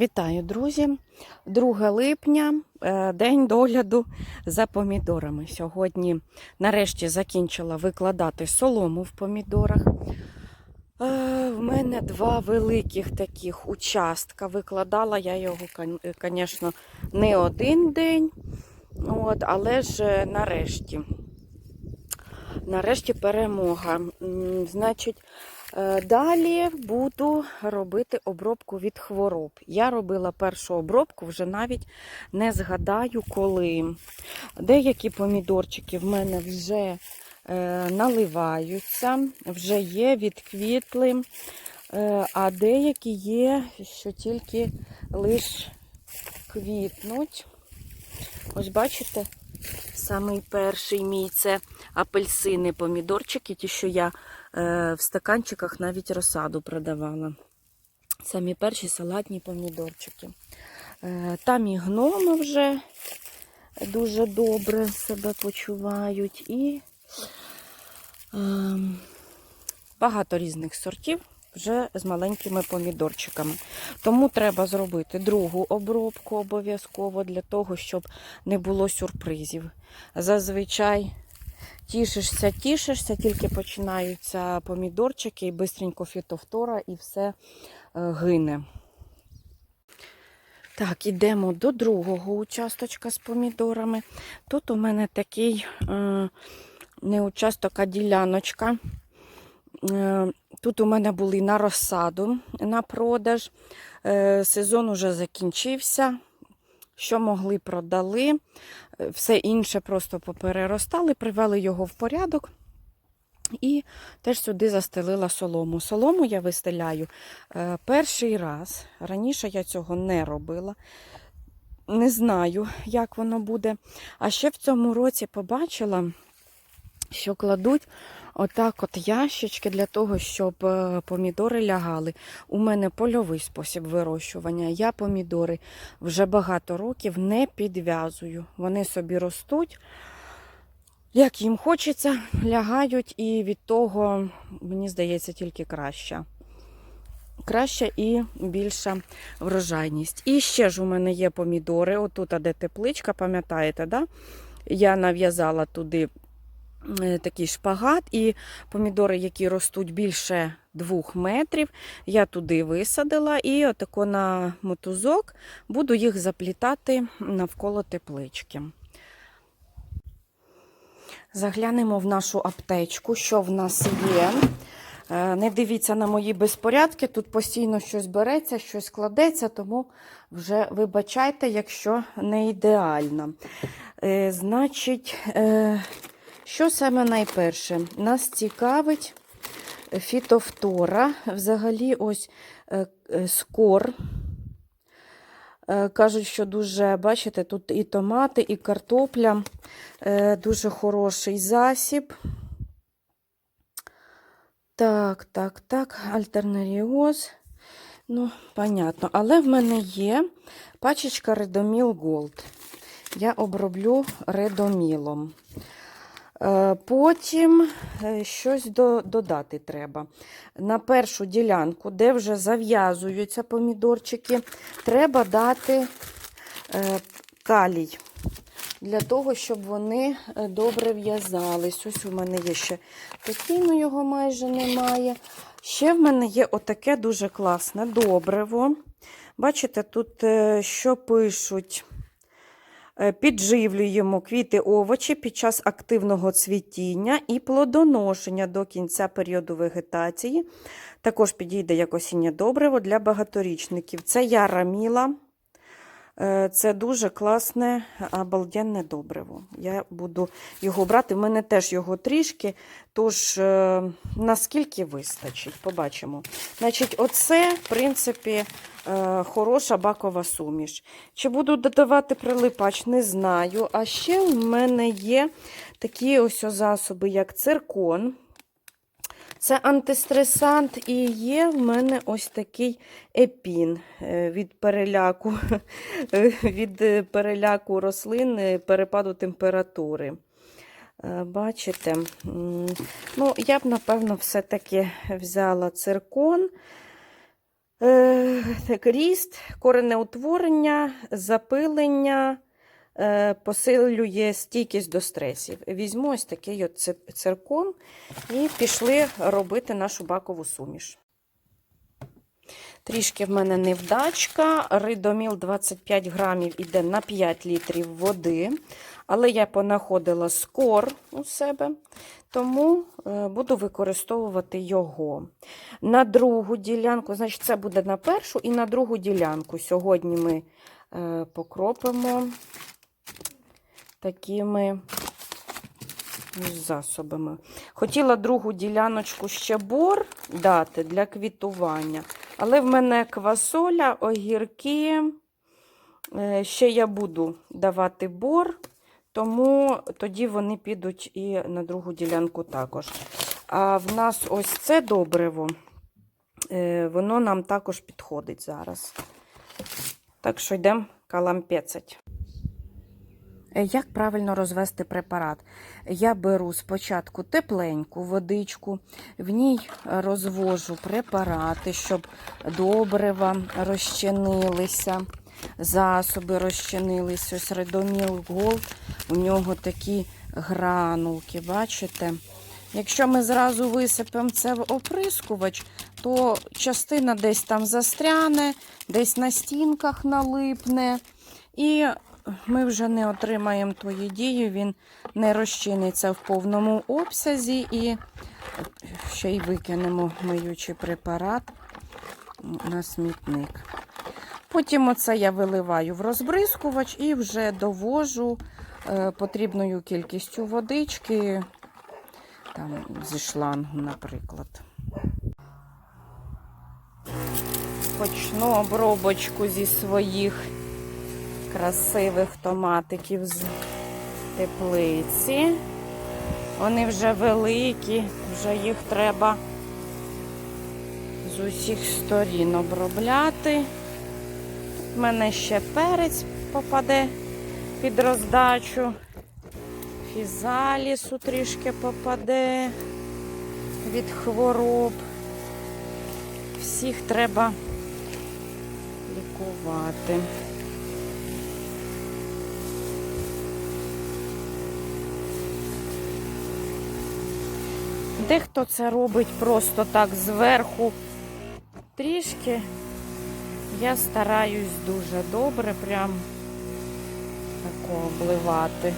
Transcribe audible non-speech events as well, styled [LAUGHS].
Вітаю, друзі! 2 липня, е, день догляду за помідорами. Сьогодні, нарешті, закінчила викладати солому в помідорах. Е, В мене два великих таких участка. Викладала я його, звісно, не один день, от, але ж е, нарешті. Нарешті перемога. Значить, е, далі буду робити обробку від хвороб. Я робила першу обробку, вже навіть не згадаю коли. Деякі помідорчики в мене вже е, наливаються, вже є, відквітли, е, а деякі є, що тільки лиш квітнуть. Ось бачите, самий перший мій це апельсини, помідорчики, ті, що я е, в стаканчиках навіть розсаду продавала. Самі перші салатні помідорчики. Е, там і гноми вже дуже добре себе почувають. І е, багато різних сортів вже з маленькими помідорчиками. Тому треба зробити другу обробку обов'язково для того, щоб не було сюрпризів. Зазвичай тішишся, тішишся, тільки починаються помідорчики і бистренько фітофтора і все е, гине. Так, ідемо до другого участочка з помідорами. Тут у мене такий е, не участок, а діляночка. Е, Тут у мене були на розсаду на продаж. Сезон уже закінчився. Що могли, продали. Е, Все інше просто попереростали, привели його в порядок. І теж сюди застелила солому. Солому я вистеляю е, перший раз. Раніше я цього не робила. Не знаю, як воно буде. А ще в цьому році побачила, що кладуть отак от ящички для того, щоб е, помідори лягали. У мене польовий спосіб вирощування. Я помідори вже багато років не підв'язую. Вони собі ростуть. Як їм хочеться, лягають, і від того, мені здається, тільки краще. Краща і більша врожайність. І ще ж у мене є помідори. Отут, де тепличка, пам'ятаєте, да? я нав'язала туди такий шпагат, і помідори, які ростуть більше двох метрів, я туди висадила і отако на мотузок буду їх заплітати навколо теплички. Заглянемо в нашу аптечку, що в нас є. Е, Не дивіться на мої безпорядки, тут постійно щось береться, щось кладеться, тому вже вибачайте, якщо не ідеально. Е, Значить, е, що саме найперше? Нас цікавить фітофтора. Взагалі, ось е, е, скор. Е, Кажуть, що дуже, бачите, тут і томати, і картопля. Дуже хороший засіб. Так, так, так, альтернаріоз. Ну, понятно. Але в мене є пачечка Редоміл Голд. Я оброблю редомілом. Е, Потім е, щось до- додати треба. На першу ділянку, де вже зав'язуються помідорчики, треба дати е, калій. Для того, щоб вони добре в'язались. Ось у мене є ще постійно його майже немає. Ще в мене є отаке дуже класне добриво. Бачите, тут що пишуть? Е, Підживлюємо квіти овочі під час активного цвітіння і плодоношення до кінця періоду вегетації. Також підійде як осіннє добриво для багаторічників. Це я раміла. Е, Це дуже класне, обалденне добриво. Я буду його брати. У мене теж його трішки, тож е, наскільки вистачить, побачимо. Значить, оце, в принципі, е, хороша бакова суміш. Чи буду додавати прилипач, не знаю. А ще в мене є такі ось засоби, як циркон. Це антистресант і є в мене ось такий епін е, від переляку, [LAUGHS] від е, переляку рослин, е, перепаду температури. Е, Бачите? Ну, я б, напевно, все-таки взяла циркон. Е, так, ріст, коренеутворення, запилення, е, посилює стійкість до стресів. Візьму ось такий от циркон і пішли робити нашу бакову суміш. Трішки в мене невдачка. Ридоміл 25 грамів іде на 5 літрів води. Але я понаходила скор у себе, тому е, буду використовувати його. На другу ділянку, значить, це буде на першу і на другу ділянку. Сьогодні ми е, покропимо такими засобами. Хотіла другу діляночку ще бор дати для квітування, але в мене квасоля, огірки. Е, Ще я буду давати бор, тому тоді вони підуть і на другу ділянку також. А в нас ось це добриво, е, воно нам також підходить зараз. Так що йдемо калампецать. Е, Як правильно розвести препарат? Я беру спочатку тепленьку водичку, в ній розвожу препарати, щоб добрива розчинилися, засоби розчинилися. Ось Редоміл Голд, у нього такі гранулки, бачите? Якщо ми зразу висипемо це в оприскувач, то частина десь там застряне, десь на стінках налипне. І ми вже не отримаємо тої дії, він не розчиниться в повному обсязі і ще й викинемо миючий препарат на смітник. Потім оце я виливаю в розбризкувач і вже довожу е, потрібною кількістю водички, там, зі шлангу, наприклад. Почну обробочку зі своїх красивих томатиків з теплиці. Вони вже великі, вже їх треба з усіх сторін обробляти. У мене ще перець попаде під роздачу. Фізалісу трішки попаде від хвороб. Всіх треба лікувати. Дехто це робить просто так зверху трішки. Я стараюсь дуже добре прям тако обливати.